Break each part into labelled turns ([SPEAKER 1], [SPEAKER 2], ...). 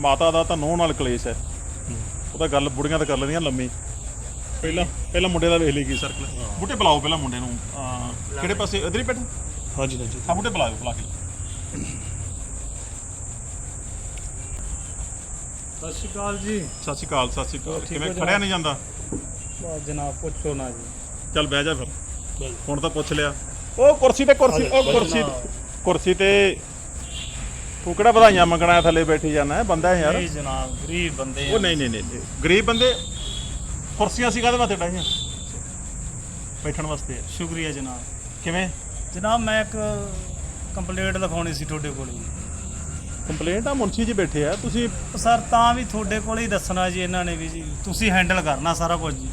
[SPEAKER 1] ਮਾਤਾ ਦਾ ਤਾਂ ਨੋਹ ਨਾਲ ਕਲੇਸ਼ ਹੈ। ਉਹਦਾ ਗੱਲ ਬੁੜੀਆਂ ਤਾਂ ਕਰ ਲੈਂਦੀਆਂ ਲੰਮੀ। ਪਹਿਲਾਂ ਪਹਿਲਾਂ ਮੁੰਡੇ ਦਾ ਵੇਖ ਲਈ ਕੀ ਸਰਕਲ ਬੁੱਟੇ ਬੁਲਾਓ ਪਹਿਲਾਂ ਮੁੰਡੇ ਨੂੰ। ਅਹ, ਕਿਹੜੇ ਪਾਸੇ? ਇਧਰ ਹੀ ਬੈਠਾ।
[SPEAKER 2] ਹਾਂਜੀ ਹਾਂਜੀ
[SPEAKER 1] ਹਾਂ ਬੁੱਟੇ ਬੁਲਾਓ ਬੁਲਾ ਕੇ।
[SPEAKER 3] ਸਤਿ ਸ਼੍ਰੀ ਅਕਾਲ ਜੀ।
[SPEAKER 1] ਸਤਿ ਸ਼੍ਰੀ ਅਕਾਲ ਸਤਿ ਸ਼੍ਰੀ ਅਕਾਲ।
[SPEAKER 3] ਠੀਕ
[SPEAKER 1] ਕਿਵੇਂ?
[SPEAKER 3] ਜਨਾਬ?
[SPEAKER 1] ਖੜਿਆ ਨਹੀਂ ਜਾਂਦਾ?
[SPEAKER 3] ਬਸ ਜਨਾਬ ਪੁੱਛੋ ਨਾ ਜੀ।
[SPEAKER 1] ਚੱਲ ਬਹਿ ਜਾ ਫਿਰ। ਹੁਣ ਤਾਂ ਪੁੱਛ ਲਿਆ। ਉਹ ਕੁਰਸੀ ਤੇ ਕੁਰਸੀ ਉਹ ਕੁਰਸੀ ਕੁਰਸੀ ਤੇ ਤੂੰ ਕਿਹੜਾ ਵਧਾਈਆਂ ਮੰਗਣਾ ਥੱਲੇ ਬੈਠੀ ਜਾਣਾ ਬੰਦਾ ਯਾਰ।
[SPEAKER 3] ਨਹੀਂ ਜਨਾਬ ਗਰੀਬ ਬੰਦੇ
[SPEAKER 1] ਉਹ ਨਹੀਂ ਨਹੀਂ ਨਹੀਂ। ਗਰੀਬ ਬੰਦੇ ਕੁਰਸੀਆਂ ਸੀ ਕਾਹਦੇ ਵਾਸਤੇ ਡਾਈਆਂ ਬੈਠਣ ਵਾਸਤੇ।
[SPEAKER 3] ਸ਼ੁਕਰੀਆ ਜਨਾਬ।
[SPEAKER 1] ਕਿਵੇਂ?
[SPEAKER 3] ਜਨਾਬ ਮੈਂ ਇੱਕ ਕੰਪਲੇਂਟ ਲਿਖਾਉਣੀ ਸੀ ਤੁਹਾਡੇ ਕੋਲ ਜੀ।
[SPEAKER 1] ਕੰਪਲੇਂਟ ਆ ਮੁਨਸ਼ੀ ਜੀ ਬੈਠੇ ਆ ਤੁਸੀਂ
[SPEAKER 3] ਸਰ ਤਾਂ ਵੀ ਤੁਹਾਡੇ ਕੋਲ ਹੀ ਦੱਸਣਾ ਜੀ ਇਹਨਾਂ ਨੇ ਵੀ ਜੀ। ਤੁਸੀਂ ਹੈਂਡਲ ਕਰਨਾ ਸਾਰਾ ਕੁਝ ਜੀ।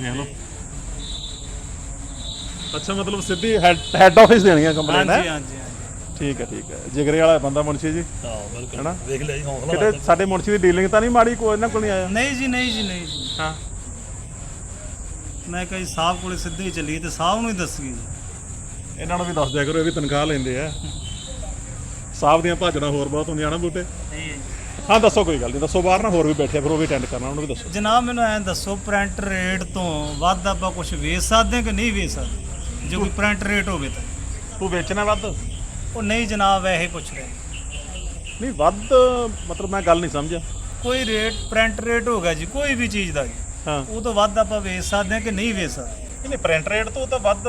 [SPEAKER 1] ਦੇਖ ਲਓ। ਅੱਛਾ ਮਤਲਬ ਸਿੱਧੀ ਹੈਡ ਆਫਿਸ ਦੇਣੀ ਆ ਕੰਪਲੇਂਟ
[SPEAKER 3] ਹਾਂਜੀ
[SPEAKER 1] ਹੈ?
[SPEAKER 3] ਹਾਂਜੀ ਹਾਂਜੀ।
[SPEAKER 1] ਠੀਕ ਹੈ ਠੀਕ ਹੈ। ਜਿਗਰੇ ਵਾਲਾ ਬੰਦਾ ਮੁਨਸ਼ੀ ਜੀ।
[SPEAKER 2] ਹਾਂ ਬਿਲਕੁਲ।
[SPEAKER 1] ਹੈਨਾ?
[SPEAKER 2] ਵੇਖ ਲਿਆ ਜੀ ਹੌਸਲਾ
[SPEAKER 1] ਕਿਤੇ। ਸਾਡੇ ਮੁਨਸ਼ੀ ਦੀ ਡੀਲਿੰਗ ਤਾਂ ਨਹੀਂ ਮਾੜੀ ਕੋਈ ਇਹਨਾਂ ਕੋਲ ਨਹੀਂ ਆਇਆ।
[SPEAKER 3] ਨਹੀਂ ਜੀ ਨਹੀਂ ਜੀ ਨਹੀਂ ਜੀ।
[SPEAKER 1] ਹਾਂ।
[SPEAKER 3] ਮੈਂ ਕਹੀ ਸਾਹਿਬ ਕੋਲੇ ਸਿੱਧੇ ਹੀ ਚੱਲੀ ਤੇ ਸਾਹਿਬ ਨੂੰ ਹੀ ਦੱਸਗੀ ਜੀ।
[SPEAKER 1] ਇਹਨਾਂ ਨੂੰ ਵੀ ਦੱਸ ਦਿਆ ਕਰੋ ਇਹ ਵੀ ਤਨਖਾਹ ਲੈਂਦੇ ਆ। ਸਾਹਿਬ ਦੀਆਂ ਭਾਜੜਾਂ ਹੋਰ ਬਹੁਤ ਹੁੰਦੀਆਂ ਨਾ ਬੂਟੇ।
[SPEAKER 3] ਨਹੀਂ
[SPEAKER 1] ਹਾਂ ਦੱਸੋ ਕੋਈ ਗੱਲ ਨਹੀਂ। ਦੱਸੋ ਬਾਹਰ ਨਾ ਹੋਰ ਵੀ ਬੈਠੇ ਆ, ਫਿਰ ਉਹ ਵੀ ਅਟੈਂਡ ਕਰਨਾ ਉਹਨੂੰ ਵੀ ਦੱਸੋ।
[SPEAKER 3] ਜਨਾਬ ਮੈਨੂੰ ਐਂ ਦੱਸੋ ਪ੍ਰਿੰਟ ਰੇਟ ਤੋਂ ਵੱਧ ਆਪਾਂ ਕੁਝ ਵੇਚ ਸਕਦੇ ਹਾਂ ਕਿ ਨਹੀਂ ਵੇਚ ਸਕਦੇ? ਜੇ ਕੋਈ ਪ੍ਰਿੰਟ ਰੇਟ ਹੋਵੇ ਤਾਂ।
[SPEAKER 1] ਤੂੰ ਵੇਚਣਾ ਵੱਧ?
[SPEAKER 3] ਉਹ ਨਹੀਂ ਜਨਾਬ ਇਹੀ ਪੁੱਛ ਰਹੇ।
[SPEAKER 1] ਨਹੀਂ ਵੱਧ ਮਤਲਬ ਮੈਂ ਗੱਲ ਨਹੀਂ ਸਮਝਿਆ।
[SPEAKER 3] ਕੋਈ ਰੇਟ ਪ੍ਰਿੰਟ ਰੇਟ ਹੋ ਗਿਆ ਜੀ ਕੋਈ ਵੀ ਚੀਜ਼ ਦਾ ਜੀ।
[SPEAKER 1] ਹਾਂ।
[SPEAKER 3] ਉਹ ਤੋਂ ਵੱਧ ਆਪਾਂ ਵੇਚ ਸਕਦੇ ਹਾਂ ਕਿ ਨਹੀਂ ਵੇਚ ਸਕਦੇ?
[SPEAKER 1] ਨਹੀਂ ਪ੍ਰਿੰਟ ਰੇਟ ਤੋਂ ਤਾਂ ਵੱਧ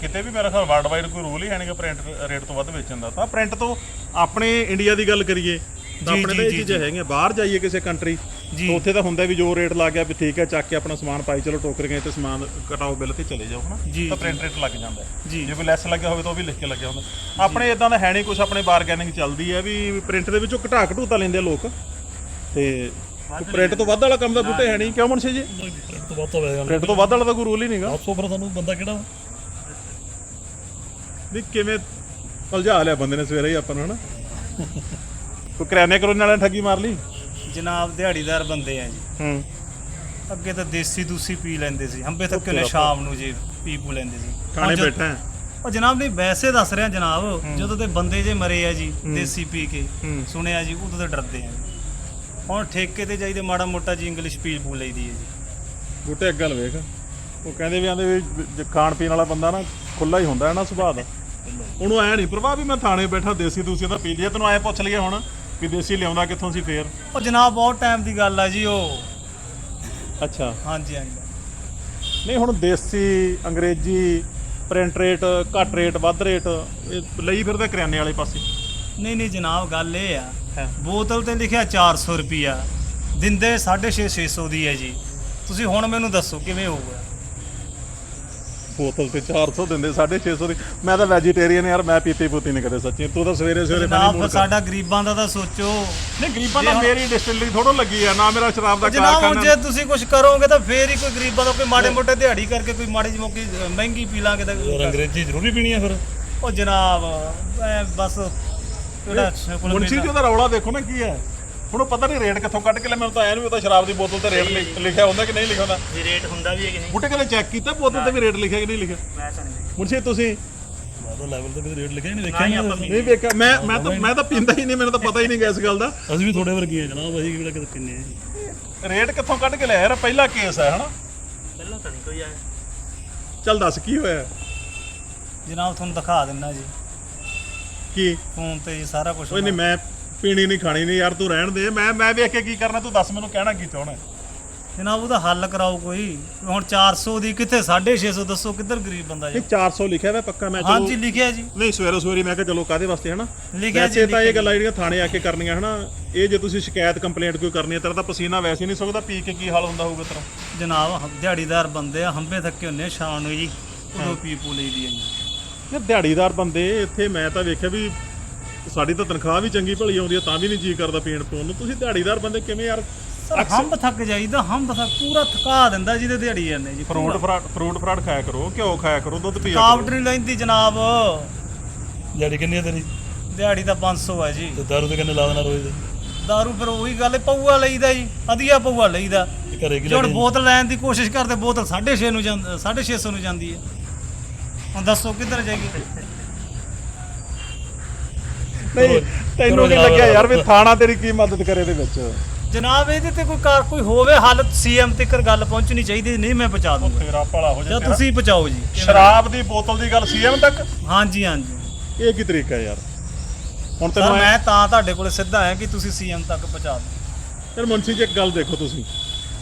[SPEAKER 1] ਕਿਤੇ ਵੀ ਮੇਰਾ ਖਿਆਲ ਵਰਲਡ ਵਾਈਡ ਕੋਈ ਰੂਲ ਹੀ ਹੈ ਨਹੀਂ ਕਿ ਪ੍ਰਿੰਟ ਰੇਟ ਤੋਂ ਵੱਧ ਵੇਚਣ ਦਾ। ਤਾਂ ਪ੍ਰਿੰਟ ਤੋਂ ਆਪਣੇ ਇੰਡੀਆ ਦੀ ਗੱਲ ਕਰੀਏ ਤਾਂ
[SPEAKER 3] ਜੀ,
[SPEAKER 1] ਆਪਣੇ ਤਾਂ ਇਹ
[SPEAKER 3] ਜੀ,
[SPEAKER 1] ਚੀਜ਼ਾਂ ਹੈਗੀਆਂ ਬਾਹਰ ਜਾਈਏ ਕਿਸੇ ਕੰਟਰੀ
[SPEAKER 3] ਜੀ।
[SPEAKER 1] ਤਾਂ ਉੱਥੇ ਤਾਂ ਹੁੰਦਾ ਵੀ ਜੋ ਰੇਟ ਲੱਗ ਗਿਆ ਵੀ ਠੀਕ ਹੈ ਚੱਕ ਕੇ ਆਪਣਾ ਸਮਾਨ ਪਾਈ ਚਲੋ ਟੋਕਰ ਗਏ ਤੇ ਸਮਾਨ ਕਟਾਓ ਬਿੱਲ ਤੇ ਚਲੇ ਜਾਓ ਹਨਾ
[SPEAKER 3] ਜੀ,
[SPEAKER 1] ਤਾਂ। ਪ੍ਰਿੰਟ ਰੇਟ ਲੱਗ ਜਾਂਦਾ ਹੈ।
[SPEAKER 3] ਜੀ।
[SPEAKER 1] ਜੇ ਕੋਈ ਲੈਸ ਲੱਗਿਆ ਹੋਵੇ ਤਾਂ ਉਹ ਵੀ ਲਿਖ ਕੇ ਲੱਗਿਆ ਹੁੰਦਾ ਆਪਣੇ ਇਦਾਂ ਦਾ ਹੈ ਨਹੀਂ ਕੁਝ ਆਪਣੇ ਬਾਰਗੇਨਿੰਗ ਚੱਲਦੀ ਹੈ ਵੀ ਪ੍ਰਿੰਟ ਦੇ ਵਿੱਚੋਂ ਘਟਾ ਘਟੂਤਾ ਲੈਂਦੇ ਆ ਲੋਕ ਤੇ ਪ੍ਰਿੰਟ ਤੋਂ ਵੱਧ ਵਾਲਾ ਕੰਮ ਦਾ ਬੂਟੇ ਹੈ ਨਹੀਂ ਕਿਉਂ ਮਨਸ਼ੇ ਜੀ
[SPEAKER 2] ਤੋਂ ਤਾਂ
[SPEAKER 1] ਪ੍ਰਿੰਟ ਤੋਂ ਵੱਧ ਵਾਲਾ ਤਾਂ ਕੋਈ ਰੂਲ ਹੀ ਨਹੀਂਗਾ
[SPEAKER 2] ਦੱਸੋ ਫਿਰ ਤੁਹਾਨੂੰ ਬੰਦਾ ਕਿਹੜਾ ਵਾ?
[SPEAKER 1] ਵੀ ਕਿਵੇਂ ਉਲਝਾ ਲਿਆ ਬੰਦੇ ਨੇ ਸਵੇਰੇ ਹੀ ਆਪਾਂ ਨੂੰ ਹਨਾ ਕੋਈ ਕਰਿਆਨੇ ਕਰੋਨੇ ਵਾਲਿਆਂ ਨੇ ਠੱਗੀ ਮਾਰ ਲਈ?
[SPEAKER 3] ਜਨਾਬ ਦਿਹਾੜੀਦਾਰ ਬੰਦੇ ਆ ਜੀ।
[SPEAKER 1] ਹੂੰ।
[SPEAKER 3] ਅੱਗੇ ਤਾਂ ਦੇਸੀ ਦੂਸੀ ਪੀ ਲੈਂਦੇ ਸੀ। ਹੰਬੇ ਤੱਕ ਨੇ ਸ਼ਾਮ ਨੂੰ ਜੀ ਪੀ ਪੂ ਲੈਂਦੇ ਸੀ।
[SPEAKER 1] ਖਾਣੇ
[SPEAKER 3] ਹੁਣ ਜਦ-
[SPEAKER 1] ਬੈਠਾ ਹੈ।
[SPEAKER 3] ਉਹ ਜਨਾਬ ਨਹੀਂ ਵੈਸੇ ਦੱਸ ਰਿਹਾ ਜਨਾਬ ਜਦੋਂ ਤੇ ਬੰਦੇ ਜੇ ਮਰੇ ਆ ਜੀ ਦੇਸੀ ਪੀ ਕੇ
[SPEAKER 1] ਹੂੰ।
[SPEAKER 3] ਸੁਣਿਆ ਜੀ ਉਦੋਂ ਤੇ ਡਰਦੇ ਆ ਹੁਣ ਠੇਕੇ ਤੇ ਜਾਈਦੇ ਮਾੜਾ ਮੋਟਾ ਜੀ ਇੰਗਲਿਸ਼ ਪੀ ਪੂ ਲਈਦੀ ਹੈ ਜੀ।
[SPEAKER 1] ਬੂਟੇ ਗੱਲ ਵੇਖ। ਉਹ ਕਹਿੰਦੇ ਵੀ ਆਂਦੇ ਵੀ ਜੇ ਖਾਣ ਪੀਣ ਵਾਲਾ ਬੰਦਾ ਨਾ ਖੁੱਲਾ ਹੀ ਹੁੰਦਾ ਹੈ ਨਾ ਸੁਭਾਅ ਦਾ। ਉਹਨੂੰ ਐ ਨਹੀਂ ਪ੍ਰਭਾਵ ਵੀ ਮੈਂ ਥਾਣੇ ਬੈਠਾ ਦੇਸੀ ਦੂਸੀ ਦਾ ਪੀ ਲਿਆ ਤੈਨੂੰ ਐ ਪੁੱਛ ਲਈਏ ਹੁਣ। ਦੇਸੀ ਲਿਆਉਂਦਾ ਕਿੱਥੋਂ ਸੀ ਫੇਰ?
[SPEAKER 3] ਉਹ ਜਨਾਬ ਬਹੁਤ ਟਾਈਮ ਦੀ ਗੱਲ ਆ ਜੀ ਉਹ।
[SPEAKER 1] ਅੱਛਾ।
[SPEAKER 3] ਹਾਂਜੀ ਹਾਂਜੀ।
[SPEAKER 1] ਨਹੀਂ ਹੁਣ ਦੇਸੀ ਅੰਗਰੇਜ਼ੀ ਪ੍ਰਿੰਟ ਰੇਟ ਘੱਟ ਰੇਟ ਵੱਧ ਰੇਟ ਇਹ ਲਈ ਫਿਰਦਾ ਕਰਿਆਨੇ ਵਾਲੇ ਪਾਸੇ?
[SPEAKER 3] ਨਹੀਂ ਨਹੀਂ ਜਨਾਬ ਗੱਲ ਇਹ ਆ। ਬੋਤਲ ਤੇ ਲਿਖਿਆ 400 ਰੁਪਿਆ ਦਿੰਦੇ 650 600 ਦੀ ਹੈ ਜੀ। ਤੁਸੀਂ ਹੁਣ ਮੈਨੂੰ ਦੱਸੋ ਕਿਵੇਂ ਹੋਊਗਾ?
[SPEAKER 1] ਬੋਤਲ ਤੇ 400 ਦਿੰਦੇ 650 ਦੀ। ਮੈਂ ਤਾਂ ਵੈਜੀਟੇਰੀਅਨ ਯਾਰ ਮੈਂ ਪੀਤੀ ਪੂਤੀ ਨਹੀਂ ਕਦੇ ਸੱਚੀ। ਤੂੰ ਤਾਂ ਸਵੇਰੇ ਸਵੇਰੇ
[SPEAKER 3] ਜਨਾਬ
[SPEAKER 1] ਮੈਨੂੰ ਮੂਡ ਕਰ
[SPEAKER 3] ਸਾਡਾ ਗਰੀਬਾਂ ਦਾ ਤਾਂ ਸੋਚੋ।
[SPEAKER 1] ਨਹੀਂ ਗਰੀਬਾਂ ਦਾ ਮੇਰੀ ਡਿਸਟਿਲਰੀ ਥੋੜੋ ਲੱਗੀ ਆ ਨਾ ਮੇਰਾ ਸ਼ਰਾਬ ਦਾ
[SPEAKER 3] ਜਨਾਬ ਹੁਣ
[SPEAKER 1] ਕਾਰਖਾਨਾ
[SPEAKER 3] ਜੇ ਤੁਸੀਂ ਕੁਝ ਕਰੋਗੇ ਤਾਂ ਫੇਰ ਹੀ ਕੋਈ ਗਰੀਬਾਂ ਦਾ ਕੋਈ ਮਾੜੇ ਮੋਟੇ ਦਿਹਾੜੀ ਕਰਕੇ ਕੋਈ ਮਾੜੀ ਜਿਹੀ ਮੋਕੀ ਮਹਿੰਗੀ ਪੀ ਲਾਂਗੇ ਤਾਂ
[SPEAKER 2] ਯਾਰ ਅੰਗਰੇਜ਼ੀ ਜ਼ਰੂਰੀ ਪੀਣੀ ਆ ਫਿਰ।
[SPEAKER 3] ਉਹ ਜਨਾਬ ਐ ਬਸ ਕਿਹੜਾ ਸ਼ਕਲ
[SPEAKER 1] ਮੁਨਸ਼ੀ ਜੀ ਉਹਦਾ ਰੌਲਾ ਦੇਖੋ ਨਾ ਕੀ ਹੈ। ਹੁਣ ਉਹ ਪਤਾ ਨਹੀਂ ਰੇਟ ਕਿੱਥੋਂ ਕੱਢ ਕੇ ਲੈ ਮੈਨੂੰ ਤਾਂ ਐ ਨਹੀਂ ਪਤਾ ਸ਼ਰਾਬ ਦੀ ਬੋਤਲ ਤੇ ਰੇਟ ਲਿਖ- ਲਿਖਿਆ ਹੁੰਦਾ ਕਿ ਨਹੀਂ ਲਿਖਿਆ ਹੁੰਦਾ?
[SPEAKER 3] ਵੀ ਰੇਟ ਹੁੰਦਾ ਵੀ ਹੈ ਕਿ ਨਹੀਂ?
[SPEAKER 1] ਬੁੱਟੇ ਕਦੇ ਚੈੱਕ ਕੀਤਾ ਬੋਤਲ ਤੇ ਵੀ ਰੇਟ ਲਿਖਿਆ ਕਿ ਨਹੀਂ ਲਿਖਿਆ?
[SPEAKER 3] ਮੈਂ ਤਾਂ ਨਹੀਂ
[SPEAKER 1] ਮੁਨਸ਼ੀ ਤੁਸੀਂ
[SPEAKER 2] ਮਾਦਾ ਲੈਵਲ ਤੇ ਵੀ ਰੇਟ ਲਿਖਿਆ ਨਹੀਂ ਦੇਖਿਆ ਨਹੀਂ
[SPEAKER 3] ਆਪਾਂ
[SPEAKER 1] ਨਹੀਂ ਵੇਖਿਆ ਮੈਂ ਮੈਂ ਤਾਂ ਮੈਂ ਤਾਂ ਪੀਂਦਾ ਹੀ ਨਹੀਂ ਮੈਨੂੰ ਤਾਂ ਪਤਾ ਹੀ ਨਹੀਂ ਗਿਆ ਇਸ ਗੱਲ ਦਾ।
[SPEAKER 2] ਅਸੀਂ ਵੀ ਥੋੜੇ ਵਰਗੇ ਆ ਜਨਾਬ ਅਸੀਂ ਕਿਹੜਾ ਕਿਤੇ ਪਿੰਨੇ ਆ ਜੀ।
[SPEAKER 1] ਰੇਟ ਕਿੱਥੋਂ ਕੱਢ ਕੇ ਲਿਆ ਯਾਰ ਪਹਿਲਾ ਕੇਸ ਹੈ ਹਨਾ?
[SPEAKER 3] ਪਹਿਲਾਂ ਤਾਂ ਨਹੀਂ ਕੋਈ ਆਇਆ।
[SPEAKER 1] ਚੱਲ ਦੱਸ ਕੀ ਹੋਇਆ?
[SPEAKER 3] ਜਨਾਬ ਤੁਹਾਨੂੰ ਦਿਖਾ ਦਿੰਦਾ ਜੀ।
[SPEAKER 1] ਕੀ?
[SPEAKER 3] ਫੋਨ ਤੇ ਜੀ ਸਾਰਾ ਕੁਝ
[SPEAKER 1] ਓਏ ਨਹੀਂ ਮੈਂ ਪੀਣੀ ਨਹੀਂ ਖਾਣੀ ਨਹੀਂ। ਯਾਰ ਤੂੰ ਰਹਿਣ ਦੇ। ਮੈਂ ਮੈਂ ਵੇਖ ਕੇ ਕੀ ਕਰਨਾ ਤੂੰ ਦੱਸ ਮੈਨੂੰ ਕਹਿਣਾ ਕੀ ਚਾਹਣਾ
[SPEAKER 3] ਜਨਾਬ ਉਹਦਾ ਹੱਲ ਕਰਾਓ ਕੋਈ। ਹੁਣ 400 ਦੀ ਕਿੱਥੇ? 650 ਦੱਸੋ ਕਿੱਧਰ ਗਰੀਬ ਬੰਦਾ ਜੀ।
[SPEAKER 1] ਇਹ 400 ਲਿਖਿਆ ਹੋਇਆ ਪੱਕਾ ਮੈਂ ਚਲੋ
[SPEAKER 3] ਹਾਂਜੀ ਲਿਖਿਆ ਜੀ।
[SPEAKER 1] ਨਹੀਂ ਸਵੇਰੋ ਸਵੇਰੀ ਮੈਂ ਕਿਹਾ ਚਲੋ ਕਾਦੇ ਵਾਸਤੇ ਹਨਾ?
[SPEAKER 3] ਲਿਖਿਆ ਜੀ
[SPEAKER 1] ਵੈਸੇ ਤਾਂ ਇਹ ਗੱਲਾਂ ਜਿਹੜੀਆਂ ਥਾਣੇ ਆ ਕੇ ਕਰਨੀਆਂ ਹਨਾ? ਇਹ ਜੇ ਤੁਸੀਂ ਸ਼ਿਕਾਇਤ ਕੰਪਲੇਂਟ ਕੋਈ ਕਰਨੀ ਹੈ ਤੇਰਾ ਤਾਂ ਪਸੀਨਾ ਵੈਸੇ ਨਹੀਂ ਸੁੱਕਦਾ ਪੀ ਕੇ ਕੀ ਹਾਲ ਹੁੰਦਾ ਹੋਊਗਾ ਤੇਰਾ?
[SPEAKER 3] ਜਨਾਬ ਦਿਹਾੜੀਦਾਰ ਬੰਦੇ ਆ ਹੰਬੇ ਥੱਕੇ ਹੁੰਨੇ ਆ ਸ਼ਾਮ ਨੂੰ ਜੀ ਉਦੋਂ ਪੀ ਪੂ ਲਈਦੀ ਹੈ ਜੀ।
[SPEAKER 1] ਯਾਰ ਦਿਹਾੜੀਦਾਰ ਬੰਦੇ ਇੱਥੇ ਮੈਂ ਤਾਂ ਵੇਖਿਆ ਵੀ ਸਾਡੀ ਤਾਂ ਤਨਖਾਹ ਵੀ ਚੰਗੀ ਭਲੀ ਆਉਂਦੀ ਆ ਤਾਂ ਵੀ ਨਹੀਂ ਜੀ ਕਰਦਾ ਪੀਣ ਪੂਣ ਨੂੰ। ਤੁਸੀਂ ਦਿਹਾੜੀਦਾਰ ਬੰਦੇ ਕਿਵੇਂ ਯਾਰ?
[SPEAKER 3] ਸਰ ਹੰਬ ਥੱਕ ਜਾਈਦਾ ਹੰਬ ਥੱਕ ਪੂਰਾ ਥਕਾ ਦਿੰਦਾ ਜਿਹਦੇ ਦਿਹਾੜੀ ਜਾਂਦੇ ਜੀ
[SPEAKER 1] ਫਰੂਟ ਫਰਾਟ ਫਰੂਟ ਫਰਾਟ ਖਾਇਆ ਕਰੋ ਘਿਓ ਖਾਇਆ ਕਰੋ ਦੁੱਧ ਪੀਆ
[SPEAKER 3] ਕਾਵਟ
[SPEAKER 1] ਕਰੋ
[SPEAKER 3] ਨਹੀਂ ਲੈਂਦੀ ਜਨਾਬ।
[SPEAKER 2] ਜਿਹੜੀ ਕਿੰਨੀ ਆ ਤੇਰੀ?
[SPEAKER 3] ਦਿਹਾੜੀ ਤਾਂ 500 ਹੈ ਜੀ।
[SPEAKER 2] ਤੇ ਦਾਰੂ ਤੇ ਕਿੰਨੇ ਲਾ ਦੇਣਾ ਰੋਜ਼ ਦੇ?
[SPEAKER 3] ਦਾਰੂ ਫਿਰ ਉਹੀ ਗੱਲ ਹੈ, ਪਊਆ ਲਈਦਾ ਜੀ ਅਧੀਆ ਪਊਆ ਲਈਦਾ।
[SPEAKER 2] ਘਰੇ ਕੀ
[SPEAKER 3] ਜੇ
[SPEAKER 2] ਲੈ
[SPEAKER 3] ਬੋਤਲ ਲੈਣ ਦੀ ਕੋਸ਼ਿਸ਼ ਕਰਦੇ ਬੋਤਲ 650 ਨੂੰ ਜਾਂਦੀ 650 ਨੂੰ ਜਾਂਦੀ ਹੈ ਹੁਣ ਦੱਸੋ ਕਿੱਧਰ ਜਾਈਏ?
[SPEAKER 1] ਨਹੀਂ ਤੈਨੂੰ ਕੀ ਲੱਗਿਆ ਯਾਰ ਵੀ ਥਾਣਾ ਤੇਰੀ ਕੀ ਮਦਦ ਕਰੇ ਇਹਦੇ ਵਿੱਚ?
[SPEAKER 3] ਜਨਾਬ ਇਹਦੇ ਤੇ ਕੋਈ ਕਾਰ ਕੋਈ ਹੋਵੇ ਹਾਲਤ ਸੀਐਮ ਤੱਕ ਗੱਲ ਪਹੁੰਚਣੀ ਚਾਹੀਦੀ ਨਹੀਂ ਮੈਂ ਪਹੁੰਚਾ ਦੂੰਗਾ।
[SPEAKER 1] ਤੇਰਾ ਭਲਾ ਹੋ
[SPEAKER 3] ਜਾਂ
[SPEAKER 1] ਜਾ
[SPEAKER 3] ਤੁਸੀਂ ਪਹੁੰਚਾਓ ਜੀ।
[SPEAKER 1] ਸ਼ਰਾਬ ਦੀ ਬੋਤਲ ਦੀ ਗੱਲ ਸੀਐਮ ਤੱਕ?
[SPEAKER 3] ਹਾਂਜੀ ਹਾਂਜੀ।
[SPEAKER 1] ਇਹ ਕੀ ਤਰੀਕਾ ਯਾਰ? ਹੁਣ ਤੈਨੂੰ
[SPEAKER 3] ਮੈਂ ਤਾਂ ਤੁਹਾਡੇ ਕੋਲ ਸਿੱਧਾ ਆਇਆ ਕਿ ਤੁਸੀਂ ਸੀਐਮ ਤੱਕ ਪਹੁੰਚਾ ਦਿਓ।
[SPEAKER 1] ਯਾਰ ਮੁੰਸ਼ੀ ਜੀ ਇੱਕ ਗੱਲ ਦੇਖੋ ਤੁਸੀਂ।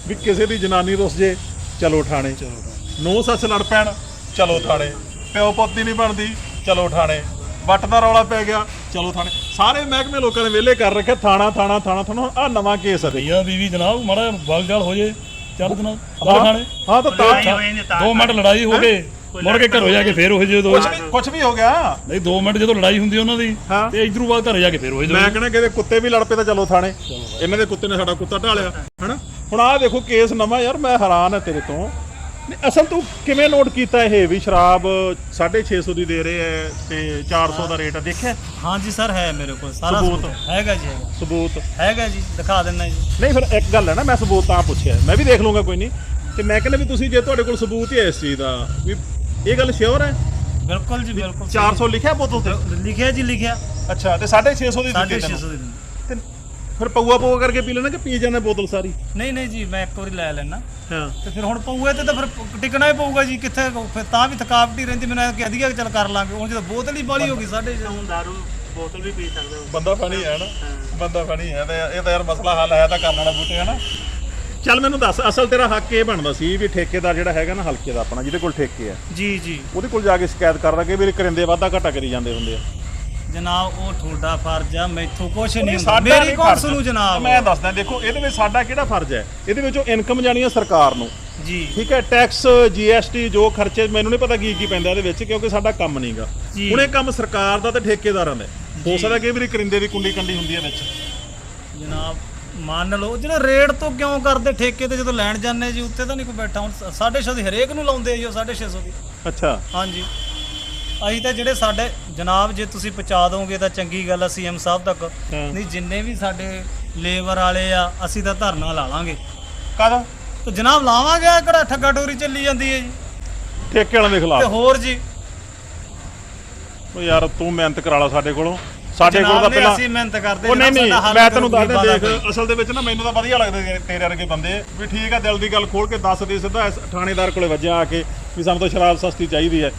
[SPEAKER 1] ਵੀ ਕਿਸੇ ਦੀ ਜਨਾਨੀ ਰੁੱਸ ਜੇ ਚਲੋ ਥਾਣੇ।
[SPEAKER 2] ਚਲੋ
[SPEAKER 1] ਨੋ ਸੱਸ ਲੜ ਪੈਣ ਚਲੋ ਥਾਣੇ। ਪਿਓ ਪੁੱਤੀ ਨਹੀਂ ਬਣਦੀ ਚਲੋ ਥਾਣੇ। ਵੱਟ ਦਾ ਰੌਲਾ ਪੈ ਗਿਆ। ਚਲੋ ਥਾਣੇ। ਸਾਰੇ ਮਹਿਕਮੇ ਲੋਕਾਂ ਨੇ ਵਿਹਲੇ ਕਰ ਰੱਖਿਆ। ਥਾਣਾ ਥਾਣਾ ਥਾਣਾ ਥਾਣਾ। ਆ ਨਵਾਂ ਕੇਸ ਹੈ
[SPEAKER 2] ਭਈਆ ਬੀਵੀ ਜਨਾਬ ਮਾੜਾ ਬਲ ਜਾਲ ਹੋ ਜੇ। ਚੱਲ ਜਨਾਬ ਆਪਣੇ ਥਾਣੇ।
[SPEAKER 1] ਹਾਂ ਤਾਂ ਤਾਂ
[SPEAKER 2] ਦੋ ਮਿੰਟ ਲੜਾਈ ਹੋ ਗਏ ਮੁੜ ਕੇ ਘਰੋਂ ਜਾ ਕੇ ਫੇਰ ਉਹ ਜੇ ਦੋ
[SPEAKER 1] ਕੁਝ ਵੀ ਕੁਝ ਵੀ ਹੋ ਗਿਆ।
[SPEAKER 2] ਨਹੀਂ 2 ਮਿੰਟ ਜਦੋਂ ਲੜਾਈ ਹੁੰਦੀ ਉਹਨਾਂ ਦੀ
[SPEAKER 1] ਹਾਂ।
[SPEAKER 2] ਤੇ ਇਧਰੋਂ ਬਾਅਦ ਘਰੇ ਜਾ ਕੇ ਫੇਰ ਉਹ
[SPEAKER 1] ਮੈਂ ਕਹਿੰਦਾ ਕਿਤੇ ਕੁੱਤੇ ਵੀ ਲੜ ਪਏ ਤਾਂ ਚਲੋ ਥਾਣੇ। ਇਹਨਾਂ ਦੇ ਕੁੱਤੇ ਨੇ ਸਾਡਾ ਕੁੱਤਾ ਢਾਲਿਆ ਹਨਾ? ਹੁਣ ਆਹ ਦੇਖੋ ਕੇਸ ਨਵਾਂ ਯਾਰ ਮੈਂ ਹੈਰਾਨ ਹਾਂ ਤੇਰੇ ਤੋਂ। ਅਸਲ ਤੂੰ ਕਿਵੇਂ ਨੋਟ ਕੀਤਾ ਇਹ? ਵੀ ਸ਼ਰਾਬ 650 ਦੀ ਦੇ ਰਹੇ ਐ ਤੇ 400 ਦਾ ਰੇਟ ਆ ਦੇਖਿਆ?
[SPEAKER 3] ਹਾਂਜੀ ਸਰ ਹੈ ਮੇਰੇ ਕੋਲ। ਸਾਰਾ
[SPEAKER 1] ਸਬੂਤ।
[SPEAKER 3] ਸਬੂਤ ਹੈਗਾ ਜੀ ਹੈਗਾ।
[SPEAKER 1] ਸਬੂਤ।
[SPEAKER 3] ਹੈਗਾ ਜੀ ਦਿਖਾ ਦਿੰਦਾ ਜੀ।
[SPEAKER 1] ਨਹੀਂ ਫਿਰ ਇੱਕ ਗੱਲ ਹੈ ਨਾ ਮੈਂ ਸਬੂਤ ਤਾਂ ਪੁੱਛਿਆ। ਮੈਂ ਵੀ ਦੇਖ ਲੂੰਗਾ ਕੋਈ ਨਹੀਂ। ਤੇ ਮੈਂ ਕਹਿੰਦਾ ਵੀ ਤੁਸੀਂ ਜੇ ਤੁਹਾਡੇ ਕੋਲ ਸਬੂਤ ਹੀ ਹੈ ਇਸ ਚੀਜ਼ ਦਾ ਵੀ ਇਹ ਗੱਲ ਸ਼ੋਰ ਹੈ?
[SPEAKER 3] ਬਿਲਕੁਲ ਜੀ ਬਿਲਕੁਲ
[SPEAKER 1] 400 ਲਿਖਿਆ ਬੋਤਲ ਤੇ?
[SPEAKER 3] ਲਿਖਿਆ ਜੀ ਲਿਖਿਆ।
[SPEAKER 1] ਅੱਛਾ ਤੇ 650 ਦੀ ਦਿੱਤੀ
[SPEAKER 3] 650
[SPEAKER 1] ਤੈਨੂੰ।
[SPEAKER 3] ਦੀ ਦਿੰਦੇ।
[SPEAKER 1] ਫਿਰ ਪਊਆ ਪਊਆ ਕਰਕੇ ਪੀ ਲੈਣਾ ਕਿ ਪੀ ਜਾਣਾ ਬੋਤਲ ਸਾਰੀ?
[SPEAKER 3] ਨਹੀਂ ਨਹੀਂ ਜੀ ਮੈਂ ਇੱਕ ਵਾਰੀ ਲੈ ਲੈਣਾ
[SPEAKER 1] ਹਾਂ।
[SPEAKER 3] ਤੇ ਫਿਰ ਹੁਣ ਪਊਏ ਤੇ ਤਾਂ ਫਿਰ ਟਿਕਣਾ ਹੀ ਪਊਗਾ ਜੀ ਕਿੱਥੇ ਫਿਰ ਤਾਂ ਵੀ ਥਕਾਵਟ ਹੀ ਰਹਿੰਦੀ ਮੈਨੂੰ ਕਹਿ ਦਈਏ ਚੱਲ ਕਰ ਲਾਂਗੇ। ਹੁਣ ਜਦੋਂ ਬੋਤਲ ਹੀ ਬਾਲੀ ਹੋ ਗਈ ਸਾਡੇ ਹੁਣ ਦਾਰੂ ਬੋਤਲ ਵੀ ਪੀ ਸਕਦੇ ਹੋ।
[SPEAKER 1] ਬੰਦਾ ਫਣੀ ਹੈ ਨਾ। ਬੰਦਾ ਫਣੀ ਹੈ ਤੇ ਇਹ ਤਾਂ ਯਾਰ ਮਸਲਾ ਹੱਲ ਹੈ ਤਾਂ ਕਰਨ ਵਾਲਾ ਬੂਟੇ ਹੈ ਨਾ। ਚੱਲ ਮੈਨੂੰ ਦੱਸ ਅਸਲ ਤੇਰਾ ਹੱਕ ਇਹ ਬਣਦਾ ਸੀ ਵੀ ਠੇਕੇਦਾਰ ਜਿਹੜਾ ਹੈਗਾ ਨਾ ਹਲਕੇ ਦਾ ਆਪਣਾ ਜਿਹਦੇ ਕੋਲ ਠੇਕੇ ਆ।
[SPEAKER 3] ਜੀ ਜੀ।
[SPEAKER 1] ਉਹਦੇ ਕੋਲ ਜਾ ਕੇ ਸ਼ਿਕਾਇਤ ਕਰ ਰਗੇ ਵੀ ਕਰਿੰਦੇ ਵਾਧਾ ਘਾਟਾ ਕਰੀ ਜਾਂਦੇ ਹੁੰਦੇ ਆ।
[SPEAKER 3] ਜਨਾਬ ਉਹ ਤੁਹਾਡਾ ਫਰਜ਼ ਆ ਮੈਥੋਂ ਕੁਛ ਨਹੀਂ ਹੁੰਦਾ।
[SPEAKER 1] ਸਾਡਾ
[SPEAKER 3] ਮੇਰੀ
[SPEAKER 1] ਨਹੀਂ ਫਰਜ਼।
[SPEAKER 3] ਸੁਣੂ ਜਨਾਬ।
[SPEAKER 1] ਮੈਂ ਦੱਸਦਾ ਦੇਖੋ ਇਹਦੇ ਵਿੱਚ ਸਾਡਾ ਕਿਹੜਾ ਫਰਜ਼ ਹੈ? ਇਹਦੇ ਵਿੱਚੋਂ ਇਨਕਮ ਜਾਣੀ ਹੈ ਸਰਕਾਰ ਨੂੰ।
[SPEAKER 3] ਜੀ।
[SPEAKER 1] ਠੀਕ ਹੈ ਟੈਕਸ ਜੀਐਸਟੀ ਜੋ ਖਰਚੇ ਮੈਨੂੰ ਨਹੀਂ ਪਤਾ ਕੀ ਕੀ ਪੈਂਦਾ ਇਹਦੇ ਵਿੱਚ ਕਿਉਂਕਿ ਸਾਡਾ ਕੰਮ ਨਹੀਂਗਾ।
[SPEAKER 3] ਜੀ।
[SPEAKER 1] ਹੁਣ ਇਹ ਕੰਮ ਸਰਕਾਰ ਦਾ ਤੇ ਠੇਕੇਦਾਰਾਂ ਦਾ ਹੈ। ਹੋ
[SPEAKER 3] ਜੀ।
[SPEAKER 1] ਸਕਦਾ ਕਿ ਵੀ ਕਰਿੰਦੇ ਦੀ ਕੁੰਡੀ ਕੰਡੀ ਹੁੰਦੀ ਹੈ ਵਿੱਚ।
[SPEAKER 3] ਜਨਾਬ ਮੰਨ ਲਓ ਜਿਹੜਾ ਰੇਟ ਤੋਂ ਕਿਉਂ ਕਰਦੇ ਠੇਕੇ ਤੇ ਜਦੋਂ ਲੈਣ ਜਾਂਦੇ ਜੀ ਉੱਤੇ ਤਾਂ ਨਹੀਂ ਕੋਈ ਬੈਠਾ। ਹੁਣ 650 ਦੀ ਹਰੇਕ ਨੂੰ ਲਾਉਂਦੇ ਆ ਜੀ ਉਹ 650 ਦੀ।
[SPEAKER 1] ਅੱਛਾ।
[SPEAKER 3] ਹਾਂਜੀ। ਅਸੀਂ ਤਾਂ ਜਿਹੜੇ ਸਾਡੇ ਜਨਾਬ ਜੇ ਤੁਸੀਂ ਪਹੁੰਚਾ ਦੋਗੇ ਤਾਂ ਚੰਗੀ ਗੱਲ ਆ ਸੀਐਮ ਸਾਹਿਬ ਤੱਕ। ਨਹੀਂ ਜਿੰਨੇ ਵੀ ਸਾਡੇ ਲੇਬਰ ਵਾਲੇ ਆ ਅਸੀਂ ਤਾਂ ਧਰਨਾ ਲਾ ਲਾਂਗੇ।
[SPEAKER 1] ਕਾਹਦਾ?
[SPEAKER 3] ਤੇ ਜਨਾਬ ਲਾਵਾਂਗੇ ਆਹ ਕਿਹੜਾ ਠੱਗਾ ਟੋਰੀ ਚੱਲੀ ਜਾਂਦੀ ਹੈ ਜੀ?
[SPEAKER 1] ਠੇਕੇ ਵਾਲਿਆਂ ਦੇ
[SPEAKER 3] ਤੇ
[SPEAKER 1] ਖਿਲਾਫ
[SPEAKER 3] ਹੋਰ ਜੀ।
[SPEAKER 1] ਉਹ ਯਾਰ ਤੂੰ ਮਿਹਨਤ ਕਰਾ ਲਾ ਸਾਡੇ ਕੋਲੋਂ। ਸਾਡੇ ਕੋਲ
[SPEAKER 3] ਜਨਾਬ
[SPEAKER 1] ਤਾਂ
[SPEAKER 3] ਨੇ
[SPEAKER 1] ਪਹਿਲਾਂ
[SPEAKER 3] ਅਸੀਂ ਮਿਹਨਤ ਕਰਦੇ
[SPEAKER 1] ਉਹ ਨਹੀਂ
[SPEAKER 3] ਜਨਾਬ,
[SPEAKER 1] ਨਹੀਂ
[SPEAKER 3] ਸਾਡਾ ਹੱਲ
[SPEAKER 1] ਮੈਂ ਤੈਨੂੰ ਦੱਸਦਾ
[SPEAKER 3] ਗਰੀਬਾਂ ਦਾ
[SPEAKER 1] ਦੇਖ ਅਸਲ ਦੇ ਵਿੱਚ ਨਾ ਮੈਨੂੰ ਤਾਂ ਵਧੀਆ ਲੱਗਦੇ ਤੇਰੇ- ਤੇਰੇ ਵਰਗੇ ਬੰਦੇ। ਵੀ ਠੀਕ ਆ ਦਿਲ ਦੀ ਗੱਲ ਖੋਲ ਕੇ ਦੱਸ ਦੇ ਸਿੱਧਾ ਇਸ ਥਾਣੇਦਾਰ ਕੋਲੇ ਵੱਜਿਆ ਆ ਕੇ ਵੀ ਸਾਨੂੰ ਤਾਂ ਸ਼ਰਾਬ ਸਸਤੀ ਚਾਹੀਦੀ ਹੈ।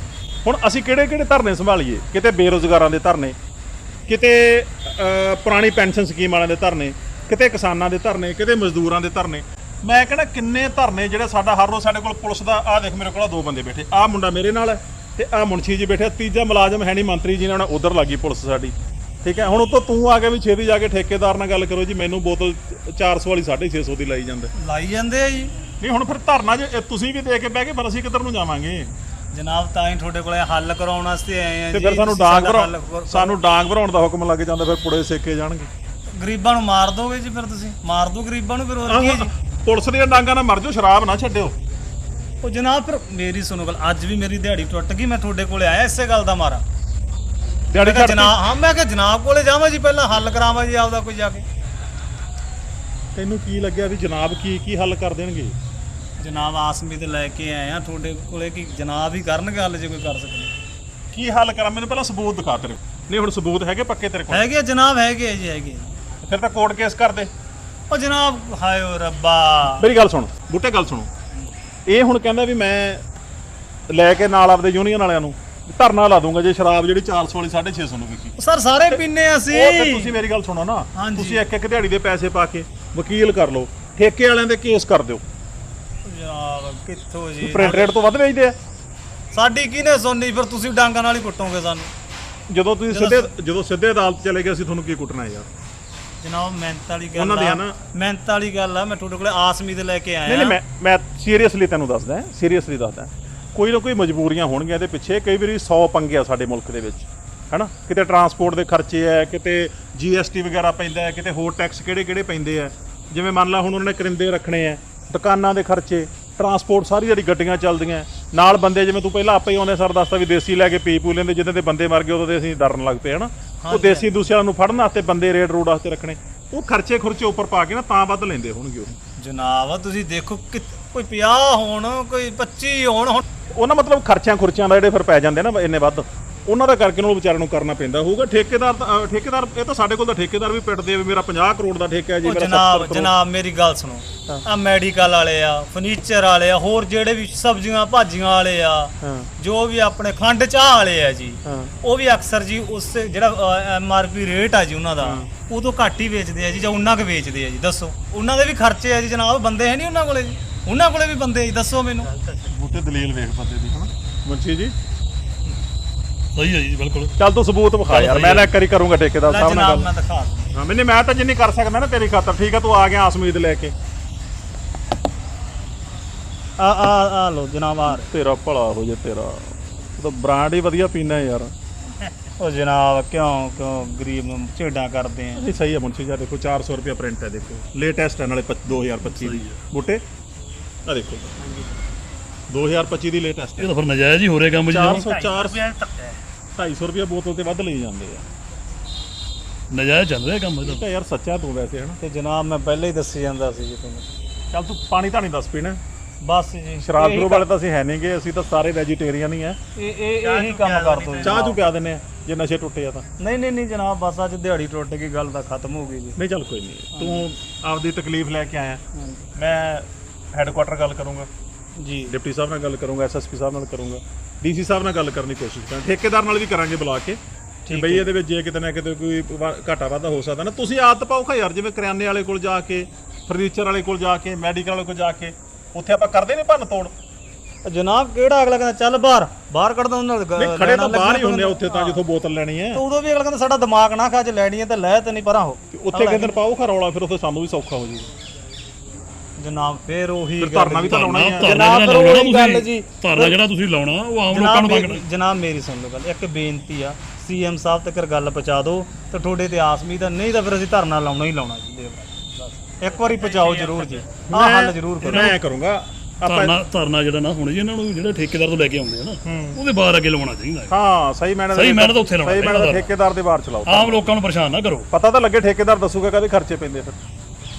[SPEAKER 1] ਹੁਣ ਅਸੀਂ ਕਿਹੜੇ ਕਿਹੜੇ ਧਰਨੇ ਸੰਭਾਲੀਏ? ਕਿਤੇ ਬੇਰੋਜ਼ਗਾਰਾਂ ਦੇ ਧਰਨੇ ਕਿਤੇ ਪੁਰਾਣੀ ਪੈਨਸ਼ਨ ਸਕੀਮ ਵਾਲਿਆਂ ਦੇ ਧਰਨੇ ਕਿਤੇ ਕਿਸਾਨਾਂ ਦੇ ਧਰਨੇ ਕਿਤੇ ਮਜ਼ਦੂਰਾਂ ਦੇ ਧਰਨੇ। ਮੈਂ ਕਹਿੰਦਾ ਕਿੰਨੇ ਧਰਨੇ ਜਿਹੜੇ ਸਾਡਾ ਹਰ ਰੋਜ਼ ਸਾਡੇ ਕੋਲ ਪੁਲਿਸ ਦਾ ਆਹ ਦੇਖ ਮੇਰੇ ਕੋਲ ਦੋ ਬੰਦੇ ਬੈਠੇ। ਆਹ ਮੁੰਡਾ ਮੇਰੇ ਨਾਲ ਹੈ ਤੇ ਆਹ ਮੁਨਸ਼ੀ ਜੀ ਬੈਠੇ ਤੀਜਾ ਮੁਲਾਜ਼ਮ ਹੈ ਨਹੀਂ ਮੰਤਰੀ ਜੀ ਨੇ ਉਹਨਾਂ ਉਧਰ ਲੱਗੀ ਪੁਲਿਸ ਸਾਡੀ। ਠੀਕ ਹੈ ਹੁਣ ਉਤੋਂ ਤੂੰ ਆ ਕੇ ਵੀ ਛੇਤੀ ਜਾ ਕੇ ਠੇਕੇਦਾਰ ਨਾਲ ਗੱਲ ਕਰੋ ਜੀ ਮੈਨੂੰ ਬੋਤਲ 400 ਵਾਲੀ 650 ਦੀ ਲਾਈ ਜਾਂਦਾ।
[SPEAKER 3] ਲਾਈ ਜਾਂਦੇ ਆ ਜੀ।
[SPEAKER 1] ਨਹੀਂ ਹੁਣ ਫਿਰ ਧਰਨਾ ਜੇ ਤੁਸੀਂ ਵੀ ਦੇ ਕੇ ਬਹਿ ਗਏ ਫਿਰ ਅਸੀਂ ਕਿੱਧਰ ਨੂੰ ਜਾਵਾਂਗੇ?
[SPEAKER 3] ਜਨਾਬ ਤਾਂ ਹੀ ਤੁਹਾਡੇ ਕੋਲੇ ਹੱਲ ਕਰਾਉਣ ਵਾਸਤੇ ਆਏ ਆ
[SPEAKER 1] ਤੇ
[SPEAKER 3] ਜੀ
[SPEAKER 1] ਫਿਰ ਸਾਨੂੰ
[SPEAKER 3] ਤੁਸੀਂ
[SPEAKER 1] ਡਾਂਗ
[SPEAKER 3] ਸਾਡਾ ਹੱਲ
[SPEAKER 1] ਭਰਾਉਣ
[SPEAKER 3] ਕਰੋ।
[SPEAKER 1] ਸਾਨੂੰ ਡਾਂਗ ਭਰਾਉਣ ਦਾ ਹੁਕਮ ਲੱਗ ਜਾਂਦਾ ਫਿਰ ਪੁੜੇ ਸੇਕੇ ਜਾਣਗੇ।
[SPEAKER 3] ਗਰੀਬਾਂ ਨੂੰ ਮਾਰ ਦੋਗੇ ਜੀ ਫਿਰ ਤੁਸੀਂ? ਮਾਰ ਦੋ ਗਰੀਬਾਂ ਨੂੰ ਫਿਰ ਹੋਰ ਕੀ ਹੈ ਜੀ?
[SPEAKER 1] ਪੁਲਿਸ ਦੀਆਂ ਡਾਂਗਾਂ ਨਾਲ ਮਰ ਜਾਓ ਸ਼ਰਾਬ ਨਾ ਛੱਡਿਓ।
[SPEAKER 3] ਉਹ ਜਨਾਬ ਫਿਰ ਮੇਰੀ ਸੁਣੋ ਗੱਲ ਅੱਜ ਵੀ ਮੇਰੀ ਦਿਹਾੜੀ ਟੁੱਟ ਗਈ ਮੈਂ ਤੁਹਾਡੇ ਕੋਲੇ ਆਇਆ ਇਸੇ ਗੱਲ ਦਾ ਮਾਰਾ।
[SPEAKER 1] ਦਿਹਾੜੀ
[SPEAKER 3] ਮੈਂ ਕਿਹਾ
[SPEAKER 1] ਛੱਡ
[SPEAKER 3] ਜਨਾਬ ਹਾਂ ਮੈਂ ਕਿਹਾ ਜਨਾਬ ਕੋਲੇ ਜਾਵਾਂ ਜੀ ਪਹਿਲਾਂ ਹੱਲ ਕਰਾਵਾਂ ਜੀ ਆਪਦਾ ਕੋਈ ਜਾ ਕੇ।
[SPEAKER 1] ਤੈਨੂੰ ਕੀ ਲੱਗਿਆ ਵੀ ਜਨਾਬ ਕੀ ਕੀ ਹੱਲ ਕਰ ਦੇਣਗੇ?
[SPEAKER 3] ਜਨਾਬ ਆਸਮੀਤ ਲੈ ਕੇ ਆਏ ਆ ਤੁਹਾਡੇ ਕੋਲੇ ਕਿ ਜਨਾਬ ਹੀ ਕਰਨਗੇ ਹੱਲ ਜੇ ਕੋਈ ਕਰ ਸਕਦਾ
[SPEAKER 1] ਕੀ ਹੱਲ ਕਰਾਂ? ਮੈਨੂੰ ਪਹਿਲਾਂ ਸਬੂਤ ਦਿਖਾ ਤੇਰੇ ਨਹੀਂ ਹੁਣ ਸਬੂਤ ਹੈਗੇ ਪੱਕੇ ਤੇਰੇ ਕੋਲ?
[SPEAKER 3] ਹੈਗੇ ਆ ਜਨਾਬ ਹੈਗੇ ਆ ਜੀ ਹੈਗੇ ਆ।
[SPEAKER 1] ਫਿਰ ਤਾਂ ਕੋਰਟ ਕੇਸ ਕਰ ਦੇ।
[SPEAKER 3] ਉਹ ਜਨਾਬ ਹਾਏ ਓ ਰੱਬਾ।
[SPEAKER 1] ਮੇਰੀ ਗੱਲ ਸੁਣ ਬੁੱਟੇ ਗੱਲ ਸੁਣੋ। ਇਹ ਹੁਣ ਕਹਿੰਦਾ ਵੀ ਮੈਂ ਲੈ ਕੇ ਨਾਲ ਆਪਦੇ ਯੂਨੀਅਨ ਵਾਲਿਆਂ ਨੂੰ ਧਰਨਾ ਲਾ ਦੂੰਗਾ ਜੇ ਸ਼ਰਾਬ ਜਿਹੜੀ 400 ਵਾਲੀ 650 ਨੂੰ ਵਿਕੀ।
[SPEAKER 3] ਸਰ ਸਾਰੇ ਪੀਨੇ ਆ
[SPEAKER 1] ਉਹ ਤੇ
[SPEAKER 3] ਅਸੀਂ
[SPEAKER 1] ਤੁਸੀਂ ਮੇਰੀ ਗੱਲ ਸੁਣੋ ਨਾ।
[SPEAKER 3] ਹਾਂਜੀ।
[SPEAKER 1] ਤੁਸੀਂ ਇੱਕ ਇੱਕ ਦਿਹਾੜੀ ਦੇ ਪੈਸੇ ਪਾ ਕੇ ਵਕੀਲ ਕਰ ਲਓ ਠੇਕੇ ਵਾਲਿਆਂ ਦੇ ਕੇਸ ਕਰ ਦਿਓ।
[SPEAKER 3] ਕਿੱਥੋਂ ਜੀ?
[SPEAKER 1] ਪ੍ਰਿੰਟ ਰੇਟ ਤੋਂ ਵੱਧ ਵੇਚਦੇ ਆ?
[SPEAKER 3] ਸਾਡੀ ਕਿਹਨੇ ਸੁਣਨੀ? ਫਿਰ ਤੁਸੀਂ ਡਾਂਗਾਂ ਨਾਲ ਹੀ ਕੁੱਟੋਗੇ ਸਾਨੂੰ।
[SPEAKER 1] ਜਦੋਂ ਤੁਸੀਂ ਸਿੱਧੇ ਜਦੋਂ ਸਿੱਧੇ ਅਦਾਲਤ ਚਲੇ ਗਏ ਅਸੀਂ ਤੁਹਾਨੂੰ ਕੀ ਕੁੱਟਣਾ ਯਾਰ?
[SPEAKER 3] ਜਨਾਬ ਮਿਹਨਤ ਵਾਲੀ ਗੱਲ
[SPEAKER 1] ਉਹਨਾਂ ਦੇ ਆ। ਨਾ।
[SPEAKER 3] ਮਿਹਨਤ ਵਾਲੀ ਗੱਲ ਆ। ਮੈਂ ਤੁਹਾਡੇ ਕੋਲੇ ਆਸਮੀਤ ਲੈ ਕੇ ਆਇਆ।
[SPEAKER 1] ਨਹੀਂ ਨਹੀਂ ਮੈਂ ਮੈਂ ਸੀਰੀਅਸਲੀ ਤੈਨੂੰ ਦੱਸਦਾ ਸੀਰੀਅਸਲੀ ਦੱਸਦਾ ਕੋਈ ਨਾ ਕੋਈ ਮਜਬੂਰੀਆਂ ਹੋਣਗੀਆਂ ਇਹਦੇ ਪਿੱਛੇ। ਕਈ ਵਾਰੀ 100 ਪੰਗੇ ਆ ਸਾਡੇ ਮੁਲਕ ਦੇ ਵਿੱਚ ਹੈਨਾ ਕਿਤੇ ਟਰਾਂਸਪੋਰਟ ਦੇ ਖਰਚੇ ਆ ਕਿਤੇ ਜੀਐਸਟੀ ਵਗੈਰਾ ਪੈਂਦਾ ਹੈ ਕਿਤੇ ਹੋਰ ਟੈਕਸ ਕਿਹੜੇ ਕਿਹੜੇ ਪੈਂਦੇ ਆ। ਜਿਵੇਂ ਮੰਨ ਲਾ ਹੁਣ ਉਹਨਾਂ ਨੇ ਕਰਿੰਦੇ ਰੱਖਣੇ ਆ ਦੁਕਾਨਾਂ ਦੇ ਖਰਚੇ। ਟਰਾਂਸਪੋਰਟ ਸਾਰੀ ਜਿਹੜੀ ਗੱਡੀਆਂ ਚੱਲਦੀਆਂ ਨਾਲ ਬੰਦੇ ਜਿਵੇਂ ਤੂੰ ਪਹਿਲਾਂ ਆਪੇ ਹੀ ਆਉਂਦੇ ਸਰ ਦੱਸਦਾ ਵੀ ਦੇਸੀ ਲੈ ਕੇ ਪੀ ਪੂ ਲੈਂਦੇ ਜਿੱਦਾਂ ਦੇ ਬੰਦੇ ਮਰ ਗਏ ਉਦੋਂ ਤੇ ਅਸੀਂ ਡਰਨ ਲੱਗ ਪਏ ਹਨਾ? ਉਹ ਦੇਸੀ ਦੂਸਰਿਆਂ ਨੂੰ ਫੜਨ ਵਾਸਤੇ ਬੰਦੇ ਰੇਡ ਰੋਡ ਵਾਸਤੇ ਰੱਖਣੇ। ਉਹ ਖਰਚੇ ਖੁਰਚੇ ਉੱਪਰ ਪਾ ਕੇ ਨਾ ਤਾਂ ਵੱਧ ਲੈਂਦੇ ਹੋਣਗੇ ਉਹ।
[SPEAKER 3] ਜਨਾਬ ਤੁਸੀਂ ਦੇਖੋ ਕੋਈ 50 ਹੋਣ ਕੋਈ 25 ਹੋਣ ਹੁਣ
[SPEAKER 1] ਉਹਨਾਂ ਮਤਲਬ ਖਰਚਿਆਂ ਖੁਰਚਿਆਂ ਦਾ ਜਿਹੜੇ ਫਿਰ ਪੈ ਜਾਂਦੇ ਨਾ ਇੰਨੇ ਵੱਧ। ਉਹਨਾਂ ਦਾ ਕਰਕੇ ਉਹਨਾਂ ਵਿਚਾਰਿਆਂ ਨੂੰ ਕਰਨਾ ਪੈਂਦਾ ਹੋਊਗਾ। ਠੇਕੇਦਾਰ ਤਾਂ- ਠੇਕੇਦਾਰ ਇਹ ਤਾਂ ਸਾਡੇ ਕੋਲ ਤਾਂ ਠੇਕੇਦਾਰ ਵੀ ਪਿੱਟਦੇ ਆ ਵੀ ਮੇਰਾ 50 ਕਰੋੜ ਦਾ ਠੇਕਾ ਹੈ ਜੀ
[SPEAKER 3] ਉਹ
[SPEAKER 1] ਮੇਰਾ 70
[SPEAKER 3] ਜਨਾਬ
[SPEAKER 1] ਕਰੋੜ।
[SPEAKER 3] ਜਨਾਬ ਮੇਰੀ ਗੱਲ ਸੁਣੋ। ਆ ਮੈਡੀਕਲ ਵਾਲੇ ਆ ਫਰਨੀਚਰ ਵਾਲੇ ਆ ਹੋਰ ਜਿਹੜੇ ਵੀ ਸਬਜ਼ੀਆਂ ਭਾਜੀਆਂ ਵਾਲੇ ਆ
[SPEAKER 1] ਹਾਂ।
[SPEAKER 3] ਜੋ ਵੀ ਆਪਣੇ ਖੰਡ ਚਾਹ ਵਾਲੇ ਆ ਜੀ
[SPEAKER 1] ਹਾਂ।
[SPEAKER 3] ਉਹ ਵੀ ਅਕਸਰ ਜੀ ਉਸ ਜਿਹੜਾ ਐਮ ਆਰ ਪੀ ਰੇਟ ਆ ਜੀ ਉਹਨਾਂ ਦਾ ਉਹ ਤੋਂ ਘੱਟ ਹੀ ਵੇਚਦੇ ਆ ਜੀ ਜਾਂ ਉਹਨਾਂ ਕੁ ਵੇਚਦੇ ਆ ਜੀ ਦੱਸੋ। ਉਹਨਾਂ ਦੇ ਵੀ ਖਰਚੇ ਆ ਜੀ ਜਨਾਬ ਬੰਦੇ ਹੈ ਨਹੀਂ ਉਹਨਾਂ ਕੋਲੇ ਜੀ। ਉਹਨਾਂ ਕੋਲੇ ਵੀ ਬੰਦੇ ਆ ਜੀ ਦੱਸੋ ਮੈਨੂੰ।
[SPEAKER 1] ਬੂਟੇ ਦਲੀਲ ਵੇਖ ਬੰਦੇ ਦੀ ਹਨਾ? ਮੁੰਸ਼ੀ ਜੀ।
[SPEAKER 2] ਸਹੀ ਹੈ ਜੀ ਬਿਲਕੁਲ।
[SPEAKER 1] ਚੱਲ ਤੂੰ ਸਬੂਤ ਵਿਖਾ ਯਾਰ ਮੈਂ ਨਾ ਇੱਕ ਵਾਰੀ ਕਰੂੰਗਾ ਠੇਕੇਦਾਰ ਸਾਹਿਬ ਨਾਲ
[SPEAKER 3] ਜਨਾਬ
[SPEAKER 1] ਗੱਲ।
[SPEAKER 3] ਮੈਂ ਦਿਖਾ ਦੂੰ
[SPEAKER 1] ਹਾਂ ਮੈਨੇ ਮੈਂ ਤਾਂ ਜਿੰਨੀ ਕਰ ਸਕਦਾ ਨਾ ਤੇਰੀ ਖਾਤਰ ਠੀਕ ਆ ਤੂੰ ਆ ਗਿਆ ਆਸਮੀਦ ਲੈ ਕੇ।
[SPEAKER 3] ਆ ਆ ਆ ਲੋ ਜਨਾਬ ਆ
[SPEAKER 1] ਤੇਰਾ ਭਲਾ ਹੋ ਜੇ ਤੇਰਾ। ਤੂੰ ਤਾਂ ਬ੍ਰਾਂਡ ਹੀ ਵਧੀਆ ਪੀਣਾ ਯਾਰ।
[SPEAKER 3] ਉਹ ਜਨਾਬ ਕਿਉਂ ਕਿਉਂ ਗਰੀਬ ਨੂੰ ਝੇਡਾਂ ਕਰਦੇ ਆ?
[SPEAKER 1] ਨਹੀਂ ਸਹੀ ਹੈ ਮੁੰਸ਼ੀ ਜੀ ਦੇਖੋ 400 ਰੁਪਏ ਪ੍ਰਿੰਟ ਹੈ ਦੇਖੋ। ਲੇਟੈਸਟ ਹੈ ਨਾਲੇ 2025 ਦੀ ਬੂਟੇ। ਆ ਦੇਖੋ। 2025 ਦੀ ਲੇਟੈਸਟ
[SPEAKER 2] ਇਹ ਤਾਂ ਫਿਰ ਨਜਾਇਜ਼ ਹੀ ਹੋ ਰਿਹਾ ਕੰਮ ਜੀ।
[SPEAKER 1] 400 400 250 ਰੁਪਏ ਬੋਤਲ ਤੇ ਵੱਧ ਲਈ ਜਾਂਦੇ ਆ।
[SPEAKER 2] ਨਜਾਇਜ਼ ਚੱਲ ਰਿਹਾ ਕੰਮ ਇਹਦਾ
[SPEAKER 1] ਤਾਂ। ਯਾਰ ਸੱਚਾ ਤੂੰ ਵੈਸੇ ਹਨਾ?
[SPEAKER 3] ਤੇ ਜਨਾਬ ਮੈਂ ਪਹਿਲਾਂ ਹੀ ਦੱਸੀ ਜਾਂਦਾ ਸੀ ਜੀ ਤੁਹਾਨੂੰ।
[SPEAKER 1] ਚੱਲ ਤੂੰ ਪਾਣੀ ਤਾਂ ਨਹੀਂ ਦੱਸ ਪੀਣਾ।
[SPEAKER 3] ਬਸ ਜੀ।
[SPEAKER 1] ਸ਼ਰਾਬ ਪੀਰੋ ਵਾਲੇ ਤਾਂ ਅਸੀਂ ਹੈ ਨਹੀਂਗੇ ਅਸੀਂ ਤਾਂ ਸਾਰੇ ਵੈਜੀਟੇਰੀਅਨ ਹੀ ਆ।
[SPEAKER 3] ਇਹ ਇਹ ਇਹੀ ਕੰਮ ਕਰ ਦੋ
[SPEAKER 1] ਚਾਹ ਚੂ ਪਿਆ ਦਿੰਨੇ ਆ ਜੇ ਨਸ਼ੇ ਟੁੱਟੇ ਆ ਤਾਂ।
[SPEAKER 3] ਨਹੀਂ ਨਹੀਂ ਨਹੀਂ ਜਨਾਬ ਬਸ ਅੱਜ ਦਿਹਾੜੀ ਟੁੱਟ ਗਈ ਗੱਲ ਤਾਂ ਖਤਮ ਹੋ ਗਈ ਜੀ।
[SPEAKER 1] ਨਹੀਂ ਚੱਲ ਕੋਈ ਨਹੀਂ। ਤੂੰ ਆਪਦੀ ਤਕਲੀਫ ਲੈ ਕੇ ਆਇਆ। ਮੈਂ ਹੈੱਡਕੁਆਟਰ ਗੱਲ ਕਰੂੰਗਾ।
[SPEAKER 3] ਜੀ।
[SPEAKER 1] ਡਿਪਟੀ ਸਾਹਿਬ ਨਾਲ ਗੱਲ ਕਰੂੰਗਾ ਐਸਐਸਪੀ ਸਾਹਿਬ ਨਾਲ ਕਰੂੰਗਾ। ਡੀਸੀ ਸਾਹਿਬ ਨਾਲ ਗੱਲ ਕਰਨ ਦੀ ਕੋਸ਼ਿਸ਼ ਕਰਾਂ ਠੇਕੇਦਾਰ ਨਾਲ ਵੀ ਕਰਾਂਗੇ ਬੁਲਾ ਕੇ। ਕਿ ਬਈ ਇਹਦੇ ਵਿੱਚ ਜੇ ਕਿਤੇ ਨਾ ਕਿਤੇ ਕੋਈ ਵਾ- ਘਾਟਾ ਵਾਧਾ ਹੋ ਸਕਦਾ ਨਾ ਤੁਸੀਂ ਆਦਤ ਪਾਓ ਖਾ ਯਾਰ ਜਿਵੇਂ ਕਰਿਆਨੇ ਵਾਲੇ ਕੋਲ ਜਾ ਕੇ ਫਰਨੀਚਰ ਵਾਲੇ ਕੋਲ ਜਾ ਕੇ ਮੈਡੀਕਲ ਵਾਲੇ ਕੋਲ ਜਾ ਕੇ ਉੱਥੇ ਆਪਾਂ ਕਰਦੇ ਨਹੀਂ ਭੰਨ ਤੋੜ।
[SPEAKER 3] ਜਨਾਬ ਕਿਹੜਾ ਅਗਲਾ ਕਹਿੰਦਾ ਚੱਲ ਬਾਹਰ ਬਾਹਰ ਕੱਢ ਦੋ ਉਹਨਾਂ ਨਾਲ
[SPEAKER 1] ਨਹੀਂ ਖੜੇ ਤਾਂ ਬਾਹਰ ਹੀ ਹੁੰਦੇ ਆ ਉੱਥੇ ਤਾਂ ਜਿੱਥੋਂ ਬੋਤਲ ਲੈਣੀ ਹੈ।
[SPEAKER 3] ਤੇ ਉਦੋਂ ਵੀ ਅਗਲਾ ਕਹਿੰਦਾ ਸਾਡਾ ਦਿਮਾਗ ਨਾ ਖਾ ਚ ਲੈਣੀ ਹੈ ਤੇ ਲੈ ਤੇ ਨਹੀਂ ਪਰਾਂ ਹੋ।
[SPEAKER 1] ਤੇ ਉੱਥੇ ਕਿਤੇ ਪਾਓ ਖਾ ਰੌਲਾ ਫਿਰ ਉੱਥੇ ਸਾਨੂੰ ਵੀ ਸੌਖਾ ਹੋ ਜਾਊਗਾ
[SPEAKER 3] ਜਨਾਬ ਫੇਰ ਉਹੀ
[SPEAKER 1] ਫਿਰ
[SPEAKER 3] ਗੱਲ
[SPEAKER 1] ਧਰਨਾ ਵੀ ਤਾਂ ਲਾਉਣਾ ਹੀ ਆ।
[SPEAKER 2] ਧਰਨਾ
[SPEAKER 3] ਜਨਾਬ
[SPEAKER 2] ਲਾਉਣਾ
[SPEAKER 3] ਉਹੀ ਗੱਲ
[SPEAKER 2] ਤੁਸੀਂ
[SPEAKER 3] ਜੀ।
[SPEAKER 2] ਧਰਨਾ ਜਿਹੜਾ ਤੁਸੀਂ ਲਾਉਣਾ ਉਹ ਆਮ ਲੋਕਾਂ
[SPEAKER 3] ਜਨਾਬ
[SPEAKER 2] ਨੂੰ
[SPEAKER 3] ਮੇਰੀ-
[SPEAKER 2] ਮੰਗਣਾ।
[SPEAKER 3] ਜਨਾਬ ਮੇਰੀ ਸੁਣ ਲਓ ਗੱਲ ਇੱਕ ਬੇਨਤੀ ਆ। ਸੀਐਮ ਸਾਹਿਬ ਤੱਕ ਗੱਲ ਪਹੁੰਚਾ ਦਿਓ ਤੇ ਤੁਹਾਡੇ ਤੇ ਆਸਮੀ ਦਾ ਨਹੀਂ ਤਾਂ ਫਿਰ ਅਸੀਂ ਧਰਨਾ ਲਾਉਣਾ ਹੀ ਲਾਉਣਾ ਜੀ ਦੇਵ ਬਸ। ਇੱਕ ਵਾਰੀ ਪਹੁੰਚਾਓ ਜ਼ਰੂਰ ਜੀ। ਆਹ ਹੱਲ ਜ਼ਰੂਰ ਕਰੋ।
[SPEAKER 1] ਮੈਂ ਕਰੂੰਗਾ। ਆਪਾਂ
[SPEAKER 2] ਧਰਨਾ ਧਰਨਾ ਜਿਹੜਾ ਨਾ ਹੁਣ ਜੀ ਇਹਨਾਂ ਨੂੰ ਜਿਹੜੇ ਠੇਕੇਦਾਰ ਤੋਂ ਲੈ ਕੇ ਆਉਂਦੇ ਆ ਨਾ ਉਹਦੇ ਬਾਹਰ ਅੱਗੇ ਲਾਉਣਾ ਚਾਹੀਦਾ ਹੈ।
[SPEAKER 1] ਹਾਂ ਸਹੀ ਮੈਨੇ
[SPEAKER 2] ਸਹੀ ਮਿਹਨਤ ਉੱਥੇ ਲਾਉਣਾ
[SPEAKER 1] ਸਹੀ ਮਿਹਨਤ
[SPEAKER 2] ਚਾਹੀਦਾ।
[SPEAKER 1] ਠੇਕੇਦਾਰ ਦੇ ਬਾਹਰ ਚਲਾਓ।
[SPEAKER 2] ਆਮ ਲੋਕਾਂ ਨੂੰ ਪਰੇਸ਼ਾਨ ਨਾ ਕਰੋ।
[SPEAKER 1] ਪਤਾ ਤਾਂ ਲੱਗੇ ਠੇਕੇਦਾਰ ਦੱਸੂਗਾ ਕਦੇ ਖਰਚੇ ਪੈਂਦੇ ਫਿਰ।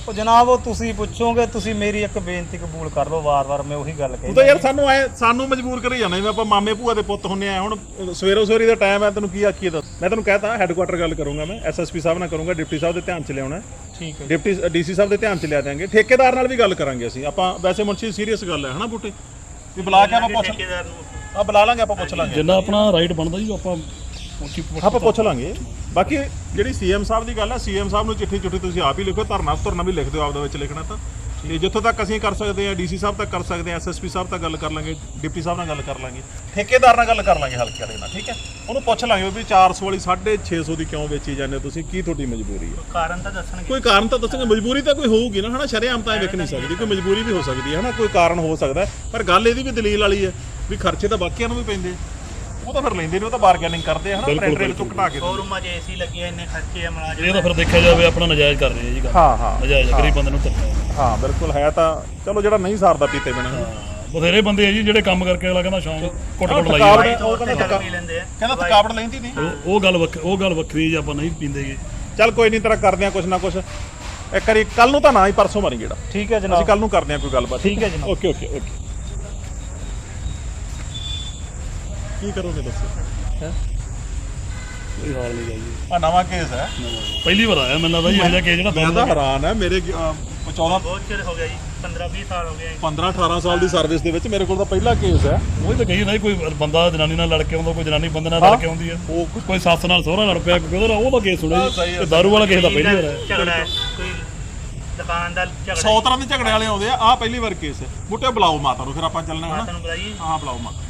[SPEAKER 3] ਉਹ ਜਨਾਬ ਉਹ ਤੁਸੀਂ ਪੁੱਛੋਗੇ ਤੁਸੀਂ ਮੇਰੀ ਇੱਕ ਬੇਨਤੀ ਕਬੂਲ ਕਰ ਲਓ ਵਾਰ-ਵਾਰ ਮੈਂ ਉਹੀ ਗੱਲ ਕਹੀ
[SPEAKER 1] ਤੂੰ ਤਾਂ ਯਾਰ ਸਾਨੂੰ ਐ ਸਾਨੂੰ ਮਜਬੂਰ ਕਰੀ ਜਾਂਦਾ ਜਿਵੇਂ ਆਪਾਂ ਮਾਮੇ ਭੂਆ ਦੇ ਪੁੱਤ ਹੁੰਨੇ ਆ ਹੁਣ ਸਵੇਰੋ ਸਵੇਰੀ ਦਾ ਟਾਈਮ ਹੈ ਤੈਨੂੰ ਕੀ ਆਖੀਏ ਦੱਸ? ਮੈਂ ਤੈਨੂੰ ਕਹਿਤਾ ਹੈੱਡਕੁਆਟਰ ਗੱਲ ਕਰੂੰਗਾ ਮੈਂ ਐਸਐਸਪੀ ਸਾਹਿਬ ਨਾਲ ਕਰੂੰਗਾ ਡਿਪਟੀ ਸਾਹਿਬ ਦੇ ਧਿਆਨ ਚ ਲਿਆਉਣਾ। ਹੈ।
[SPEAKER 3] ਠੀਕ ਹੈ
[SPEAKER 1] ਡਿਪਟੀ ਡੀਸੀ ਸਾਹਿਬ ਦੇ ਧਿਆਨ ਚ ਲਿਆ ਦਿਆਂਗੇ। ਠੇਕੇਦਾਰ ਨਾਲ ਵੀ ਗੱਲ ਕਰਾਂਗੇ ਅਸੀਂ। ਆਪਾਂ ਵੈਸੇ ਮੁੰਸ਼ੀ ਸੀਰੀਅਸ ਗੱਲ ਹੈ ਹਨਾ ਬੂਟੇ? ਵੀ ਬੁਲਾ ਕੇ ਆਪਾਂ ਪੁੱਛ ਆ ਬੁਲਾ ਲਾਂਗੇ ਆਪਾਂ ਪੁੱਛ ਲਾਂਗੇ।
[SPEAKER 2] ਜਿੰਨਾ ਆਪਣਾ ਰਾਈਟ ਬਣਦਾ ਜੀ ਆਪਾਂ ਉੱਚੀ
[SPEAKER 1] ਆਪਾਂ ਪੁੱਛ ਲਾਂਗੇ। ਬਾਕੀ ਜਿਹੜੀ ਸੀਐਮ ਸਾਹਿਬ ਦੀ ਗੱਲ ਹੈ ਸੀਐਮ ਸਾਹਿਬ ਨੂੰ ਚਿੱਠੀ ਚੁੱਠੀ ਤੁਸੀਂ ਆਪ ਹੀ ਲਿਖੋ ਧਰਨਾ ਧਰਨਾ ਵੀ ਲਿਖ ਦਿਓ ਆਪਦਾ ਵਿੱਚ ਲਿਖਣਾ ਤਾਂ। ਤੇ ਜਿੱਥੋਂ ਤੱਕ ਅਸੀਂ ਕਰ ਸਕਦੇ ਆ ਡੀਸੀ ਸਾਹਿਬ ਤੱਕ ਕਰ ਸਕਦੇ ਆ ਐਸਐਸਪੀ ਸਾਹਿਬ ਤੱਕ ਗੱਲ ਕਰ ਲਾਂਗੇ ਡਿਪਟੀ ਸਾਹਿਬ ਨਾਲ ਗੱਲ ਕਰ ਲਾਂਗੇ ਠੇਕੇਦਾਰ ਨਾਲ ਗੱਲ ਕਰ ਲਾਂਗੇ ਹਲਕੇ ਵਾਲੇ ਨਾਲ ਠੀਕ ਹੈ? ਉਹਨੂੰ ਪੁੱਛ ਲਾਂਗੇ ਵੀ 400 ਵਾਲੀ 650 ਦੀ ਕਿਉਂ ਵੇਚੀ ਜਾਂਦੇ ਹੋ ਤੁਸੀਂ? ਕੀ ਤੁਹਾਡੀ ਮਜਬੂਰੀ ਹੈ?
[SPEAKER 3] ਕਾਰਨ ਤਾਂ ਦੱਸਣਗੇ।
[SPEAKER 1] ਕੋਈ ਕਾਰਨ ਤਾਂ ਦੱਸਣਗੇ। ਮਜਬੂਰੀ ਤਾਂ ਕੋਈ ਹੋਊਗੀ ਨਾ ਹਨਾ? ਸ਼ਰੇਆਮ ਤਾਂ ਇਹ ਵੇਖ ਨਹੀਂ ਸਕਦੀ ਕੋਈ ਮਜਬੂਰੀ ਵੀ ਹੋ ਸਕਦੀ ਹੈ ਹਨਾ? ਕੋਈ ਕਾਰਨ ਹੋ ਸਕਦਾ। ਪਰ ਗੱਲ ਇਹਦੀ ਵੀ ਦਲੀਲ ਵਾਲੀ ਹੈ ਵੀ ਖਰਚੇ ਤਾਂ ਬਾਕੀਆਂ ਨੂੰ ਵੀ ਪੈਂਦੇ। ਉਹ ਤਾਂ ਫਿਰ ਲੈਂਦੇ ਨੇ ਉਹ ਤਾਂ ਬਾਰਗੇਨਿੰਗ ਕਰਦੇ ਆ ਹਨਾ ਪ੍ਰਿੰਟ ਰੇਟ ਤੋਂ ਘਟਾ ਕੇ।
[SPEAKER 3] ਸ਼ੋਰੂਮਾਂ 'ਚ ਏਸੀ ਲੱਗੇ ਇੰਨੇ ਖਰਚੇ ਆ ਮਲਾਜ
[SPEAKER 2] ਇਹ ਤਾਂ ਫਿਰ ਦੇਖਿਆ ਜਾਵੇ ਆਪਣਾ ਨਜਾਇਜ਼ ਕਰ ਰਹੇ ਆ ਜੀ
[SPEAKER 1] ਹਾਂ ਹਾਂ।
[SPEAKER 2] ਨਜਾਇਜ਼ ਆ, ਗਰੀਬ ਬੰਦੇ ਨੂੰ ਧੱਕਾ।
[SPEAKER 1] ਹਾਂ ਬਿਲਕੁਲ ਹੈ ਤਾਂ ਚਲੋ ਜਿਹੜਾ ਨਹੀਂ ਸਾਰਦਾ ਪੀਤੇ ਬਿਨਾਂ।
[SPEAKER 2] ਬਥੇਰੇ ਬੰਦੇ ਆ ਜੀ ਜਿਹੜੇ ਕੰਮ ਕਰਕੇ ਅਗਲਾ ਕਹਿੰਦਾ ਸ਼ਾਮ ਕੁੱਟ ਕੁੱਟ ਲਾਈ
[SPEAKER 1] ਥਕਾਵਟ
[SPEAKER 2] ਜਾਂਦੇ।
[SPEAKER 1] ਉਹ ਕਹਿੰਦਾ ਥਕਾ-
[SPEAKER 3] ਲੈਂਦੇ ਆ।
[SPEAKER 1] ਕਹਿੰਦਾ ਥਕਾਵਟ ਲੈਂਦੀ ਨਹੀਂ।
[SPEAKER 2] ਉਹ ਉਹ ਗੱਲ ਵੱਖ ਉਹ ਗੱਲ ਵੱਖਰੀ ਜੀ ਆਪਾਂ ਨਹੀਂ ਪੀਂਦੇਗੇ
[SPEAKER 1] ਚੱਲ ਕੋਈ ਨਹੀਂ ਤੇਰਾ ਕਰਦੇ ਆ ਕੁਛ ਨਾ ਕੁਛ। ਇੱਕ ਵਾਰੀ ਕੱਲ ਨੂੰ ਤਾਂ ਨਾ ਹੀ ਪਰਸੋਂ ਮਾਰੀ ਜਿਹੜਾ।
[SPEAKER 3] ਠੀਕ ਹੈ
[SPEAKER 1] ਅਸੀਂ
[SPEAKER 3] ਜਨਾਬ
[SPEAKER 1] ਕੱਲ ਨੂੰ ਕਰਦੇ ਆ ਕੋਈ ਗੱਲਬਾਤ।
[SPEAKER 3] ਠੀਕ ਹੈ ਜਨਾਬ।
[SPEAKER 1] Okay okay okay. ਕੀ ਕਰੋਗੇ ਦੱਸੋ? ਹੈ?
[SPEAKER 2] ਕੋਈ ਹਾਲ ਨਹੀਂ ਜੀ।
[SPEAKER 1] ਆ ਨਵਾਂ ਕੇਸ ਹੈ।
[SPEAKER 2] ਪਹਿਲੀ ਵਾਰ ਆਇਆ ਮੈਨੂੰ ਲੱਗਦਾ ਜੀ ਇਹ ਜਿਹਾ ਕੇਸ ਜਿਹੜਾ
[SPEAKER 1] ਮੈਂ ਤਾਂ ਹੈਰਾਨ ਹੈ ਮੇਰੇ 14
[SPEAKER 3] ਬਹੁਤ ਚਿਰ ਹੋ ਗਿਆ ਜੀ 15 20 ਸਾਲ ਹੋ ਗਏ
[SPEAKER 1] 15 18 ਸਾਲ ਦੀ ਸਰਵਿਸ ਦੇ ਵਿੱਚ ਮੇਰੇ ਕੋਲ ਤਾਂ ਪਹਿਲਾ ਕੇਸ ਹੈ।
[SPEAKER 2] ਉਹ ਤਾਂ ਕਹੀ ਨਾ ਕੋਈ ਬੰਦਾ ਜਨਾਨੀ ਨਾਲ ਲੜ ਕੇ ਆਉਂਦਾ ਕੋਈ ਜਨਾਨੀ ਬੰਦੇ ਨਾਲ ਲੜ ਕੇ ਆਉਂਦੀ ਆ
[SPEAKER 1] ਉਹ
[SPEAKER 2] ਕੋਈ ਸੱਸ ਨਾਲ ਸਹੁਰਾ ਲੜ ਪਿਆ ਕੋਈ ਉਹਦਾ ਉਹਦਾ ਕੇਸ ਸੁਣਿਆ
[SPEAKER 1] ਸਹੀ
[SPEAKER 2] ਜੀ
[SPEAKER 1] ਹੈ,
[SPEAKER 2] ਤੇ ਦਾਰੂ ਵਾਲਾ ਕੇਸ ਦਾ ਪਹਿਲੀ ਵਾਰ ਹੈ
[SPEAKER 3] ਝਗੜਾ ਹੈ ਕੋਈ ਦੁਕਾਨ ਦਾ ਝਗੜਾ
[SPEAKER 1] 100 ਤਰ੍ਹਾਂ ਦੇ ਝਗੜੇ ਵਾਲੇ ਆਉਂਦੇ ਆ। ਆ ਪਹਿਲੀ ਵਾਰ ਕੇਸ ਹੈ। ਬੁਲਾਓ ਮਾਤਾ ਨੂੰ ਫਿਰ ਆਪਾਂ ਚੱਲਣਾ ਹੈ
[SPEAKER 3] ਤੁਹਾਨੂੰ ਬੁਲਾਈਏ।
[SPEAKER 1] ਹਾਂ ਬੁਲਾਓ ਮਾਤਾ